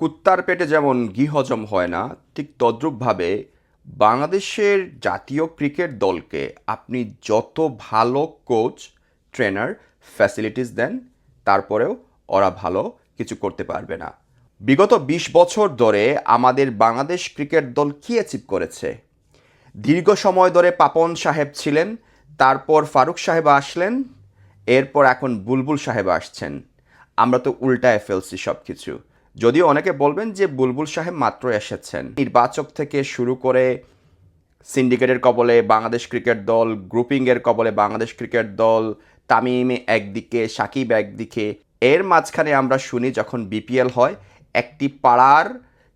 কুত্তার পেটে যেমন ঘি হজম হয় না, ঠিক তদ্রূপভাবে বাংলাদেশের জাতীয় ক্রিকেট দলকে আপনি যত ভালো কোচ, ট্রেনার ফ্যাসিলিটিস দেন, তারপরেও ওরা ভালো কিছু করতে পারবে না। বিগত ২০ বছর ধরে আমাদের বাংলাদেশ ক্রিকেট দল কী অ্যাচিভ করেছে? দীর্ঘ সময় ধরে পাপন সাহেব ছিলেন, তারপর ফারুক সাহেব আসলেন, এরপর এখন বুলবুল সাহেব আসছেন। আমরা তো উল্টায় ফেলছি সব কিছু যদিও অনেকে বলবেন যে বুলবুল সাহেব মাত্র এসেছেন। নির্বাচক থেকে শুরু করে সিন্ডিকেটের কবলে বাংলাদেশ ক্রিকেট দল, গ্রুপিংয়ের কবলে বাংলাদেশ ক্রিকেট দল, তামিম একদিকে, সাকিব একদিকে, এর মাঝখানে আমরা শুনি যখন বিপিএল হয়, একটি পাড়ার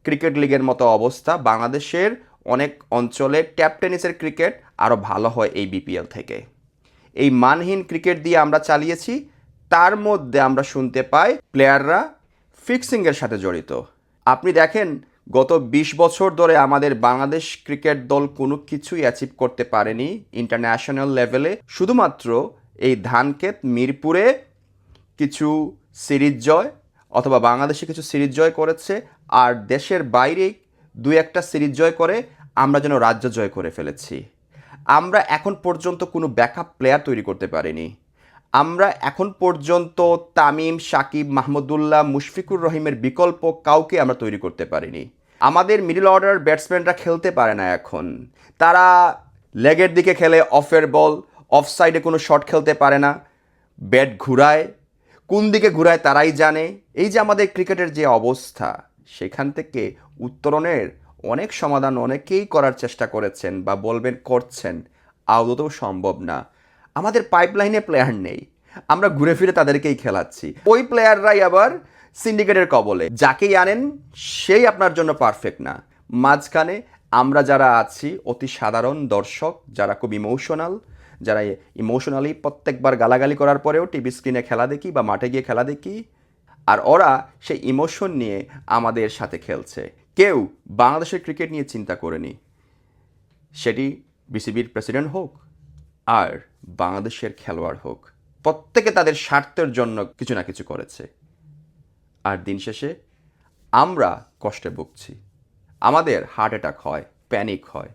ক্রিকেট লিগের মতো অবস্থা। বাংলাদেশের অনেক অঞ্চলে ট্যাপ টেনিসের ক্রিকেট আরও ভালো হয় এই বিপিএল থেকে। এই মানহীন ক্রিকেট দিয়ে আমরা চালিয়েছি, তার মধ্যে আমরা শুনতে পাই প্লেয়াররা ফিক্সিংয়ের সাথে জড়িত। আপনি দেখেন, গত ২০ বছর ধরে আমাদের বাংলাদেশ ক্রিকেট দল কোনো কিছুই অ্যাচিভ করতে পারেনি ইন্টারন্যাশনাল লেভেলে শুধুমাত্র এই ধানক্ষেত, মিরপুরে কিছু সিরিজ জয় অথবা বাংলাদেশে কিছু সিরিজ জয় করেছে আর দেশের বাইরে দুই একটা সিরিজ জয় করে আমরা যেন রাজ্য জয় করে ফেলেছি। আমরা এখন পর্যন্ত কোনো ব্যাকআপ প্লেয়ার তৈরি করতে পারিনি। আমরা এখন পর্যন্ত তামিম, সাকিব মাহমুদুল্লাহ মুশফিকুর রহিমের বিকল্প কাউকে আমরা তৈরি করতে পারিনি। আমাদের মিডল অর্ডার ব্যাটসম্যানরা খেলতে পারে না এখন। তারা লেগের দিকে খেলে অফের বল অফ সাইডে কোনো শট খেলতে পারে না। ব্যাট ঘুরায়, কোন দিকে ঘুরায় তারাই জানে। এই যে আমাদের ক্রিকেটের যে অবস্থা, সেখান থেকে উত্তরণের অনেক সমাধান অনেকেই করার চেষ্টা করেছেন বা বলবেন করছেন। আদতেও সম্ভব না। আমাদের পাইপলাইনে প্লেয়ার নেই। আমরা ঘুরে ফিরে তাদেরকেই খেলাচ্ছি। ওই প্লেয়াররাই আবার সিন্ডিকেটের কবলে। যাকেই আনেন, সেই আপনার জন্য পারফেক্ট না। মাঝখানে আমরা যারা আছি, অতি সাধারণ দর্শক, যারা খুব ইমোশনাল যারা ইমোশনালি প্রত্যেকবার গালাগালি করার পরেও টিভি স্ক্রিনে খেলা দেখি বা মাঠে গিয়ে খেলা দেখি, আর ওরা সেই ইমোশন নিয়ে আমাদের সাথে খেলছে। কেউ বাংলাদেশের ক্রিকেট নিয়ে চিন্তা করেনি। সেটি বিসিবির প্রেসিডেন্ট হোক আর বাংলাদেশের খেলোয়াড় হোক, প্রত্যেকে তাদের স্বার্থের জন্য কিছু না কিছু করেছে। আর দিন শেষে আমরা কষ্টে ভুগছি। আমাদের হার্ট অ্যাটাক হয় প্যানিক হয়।